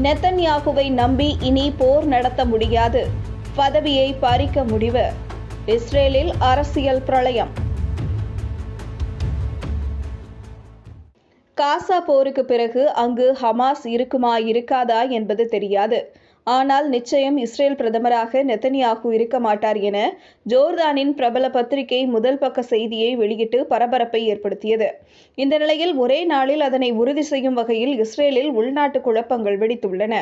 நெத்தன்யாகுவை நம்பி இனி போர் நடத்த முடியாது. பதவியை பறிக்க முடிவு. இஸ்ரேலில் அரசியல் பிரளயம். காசா போருக்கு பிறகு அங்கு ஹமாஸ் இருக்குமா இருக்காதா என்பது தெரியாது. ஆனால் நிச்சயம் இஸ்ரேல் பிரதமராக நெத்தனியாகு இருக்க மாட்டார் என ஜோர்தானின் பிரபல பத்திரிகை முதல் பக்க செய்தியை வெளியிட்டு பரபரப்பை ஏற்படுத்தியது. இந்த நிலையில் ஒரே நாளில் அதனை உறுதி செய்யும் வகையில் இஸ்ரேலில் உள்நாட்டு குழப்பங்கள் வெடித்துள்ளன.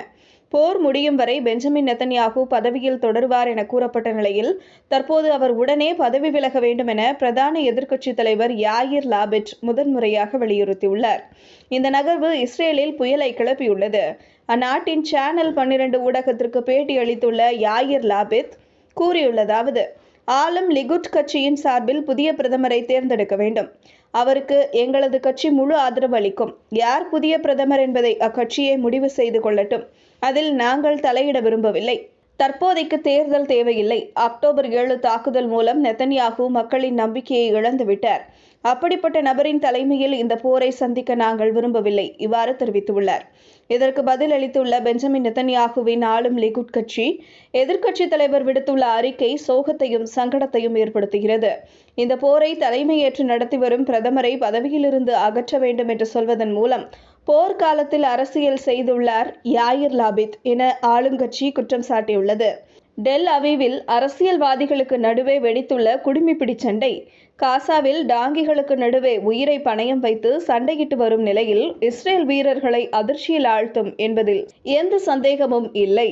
போர் முடியும் வரை பெஞ்சமின் நெத்தன்யாகு பதவியில் தொடருவார் என கூறப்பட்ட நிலையில் தற்போது அவர் உடனே பதவி விலக வேண்டும் என பிரதான எதிர்க்கட்சித் தலைவர் யாயிர் லாபெட் முதன்முறையாக வலியுறுத்தியுள்ளார். இந்த நகர்வு இஸ்ரேலில் புயலை கிளப்பியுள்ளது. அந்நாட்டின் சேனல் பன்னிரண்டு ஊடகத்திற்கு பேட்டி அளித்துள்ள யாயிர் லாபெத் கூறியுள்ளதாவது ஆலம் லிகுட் கட்சியின் சார்பில் புதிய பிரதமரை தேர்ந்தெடுக்க வேண்டும். அவருக்கு எங்களது கட்சி முழு ஆதரவு அளிக்கும். யார் புதிய பிரதமர் என்பதை அக்கட்சியே முடிவு செய்து கொள்ளட்டும். அதில் நாங்கள் தலையிட விரும்பவில்லை. தற்போதைக்கு தேர்தல் தேவையில்லை. அக்டோபர் ஏழு தாக்குதல் மூலம் நெத்தன்யாகு மக்களின் நம்பிக்கையை இழந்துவிட்டார் அப்படிப்பட்ட நபரின் தலைமையில் இந்த போரை சந்திக்க நாங்கள் விரும்பவில்லை இவ்வாறு தெரிவித்துள்ளார். இதற்கு பதில் அளித்துள்ள பெஞ்சமின் நெத்தன்யாகுவின் ஆளும் லிகுட் கட்சி எதிர்க்கட்சித் தலைவர் விடுத்துள்ள அறிக்கை சோகத்தையும் சங்கடத்தையும் ஏற்படுத்துகிறது. இந்த போரை தலைமையேற்று நடத்தி வரும் பிரதமரை பதவியிலிருந்து அகற்ற வேண்டும் என்று சொல்வதன் மூலம் போர்க்காலத்தில் அரசியல் செய்துள்ளார் யாயிர் லாபித் என ஆளுங்கட்சி குற்றம் சாட்டியுள்ளது. டெல் அவிவில் அரசியல்வாதிகளுக்கு நடுவே வெடித்துள்ள குடிமிப்பிடி சண்டை. காசாவில் டாங்கிகளுக்கு நடுவே உயிரை பணயம் வைத்து சண்டையிட்டு வரும் நிலையில் இஸ்ரேல் வீரர்களை அதிர்ச்சியில் ஆழ்த்தும் என்பதில் எந்த சந்தேகமும் இல்லை.